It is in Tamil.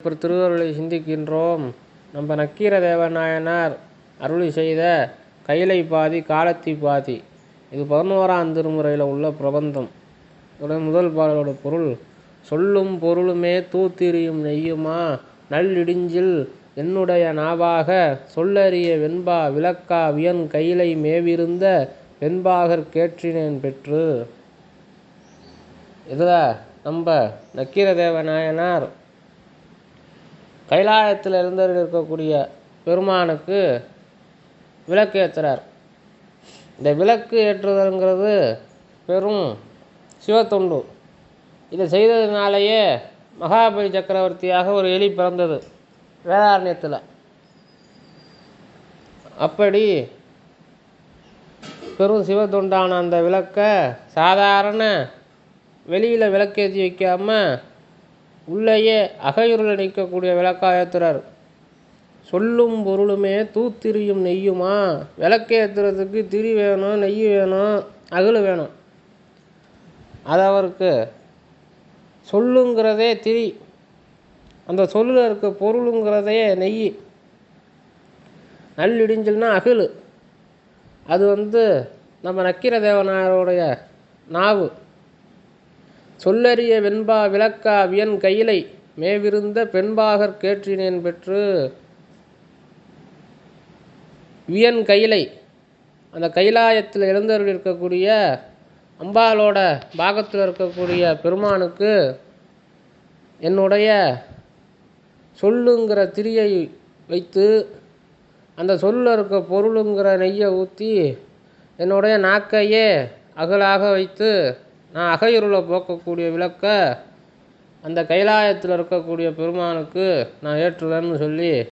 இப்போ திருவருளை சிந்திக்கின்றோம். நம்ம நக்கீர தேவநாயனார் அருளி செய்த கைலை பாதி காலத்தி பாதி. இது பதினோராம் திருமுறையில் உள்ள பிரபந்தம். இதோட முதல் பாடலோட பொருள் சொல்லும் பொருளுமே தூத்திரியும் நெய்யுமா? நல்லிடிஞ்சில் என்னுடைய நாவாக சொல்லறிய வெண்பா விளக்கா வியன் கையிலை மேவிருந்த வெண்பாகர் கேற்றினேன் பெற்று. இதில் நம்ம நக்கீர தேவநாயனார் கைலாயத்தில் எழுந்தருள் இருக்கக்கூடிய பெருமானுக்கு விளக்கு ஏற்றுறார் இந்த விளக்கு ஏற்றுதல்ங்கிறது பெரும் சிவத்தொண்டு. இதை செய்ததுனாலேயே மகாபலி சக்கரவர்த்தியாக ஒரு எலி பிறந்தது வேதாரண்யத்தில். அப்படி பெரும் சிவத்தொண்டான அந்த விளக்கை சாதாரண வெளியில் விளக்கேற்றி வைக்காமல் உள்ளேயே அகையுருள் நிற்கக்கூடிய விளக்காயத்துறார். சொல்லும் பொருளுமே தூத்திரியும் நெய்யுமா? விளக்கேற்றுறதுக்கு திரி வேணும் நெய் வேணும் அகல் வேணும். அது அவருக்கு சொல்லுங்கிறதே திரி. அந்த சொல்லில் இருக்க பொருளுங்கிறதே நெய். நல்லிடிஞ்சல்னா அகல் அது வந்து நம்ம நக்கீர தேவனாருடைய நாவு. சொல்லறிய வெண்பா விளக்கா வியன் கையிலை மேவிருந்த பெண்பாகற் கேற்றினேன் பெற்று வியன் கையிலை. அந்த கைலாயத்தில் எழுந்தருள் இருக்கக்கூடிய அம்பாலோட பாகத்தில் இருக்கக்கூடிய பெருமானுக்கு என்னுடைய சொல்லுங்கிற திரியை வைத்து அந்த சொல்ல இருக்க பொருளுங்கிற நெய்யை ஊற்றி என்னுடைய நாக்கையே அகலாக வைத்து நான் அகையுருளை போக்கக்கூடிய விளக்க அந்த கைலாயத்தில் இருக்கக்கூடிய பெருமானுக்கு நான் ஏற்றுவேன்னு சொல்லி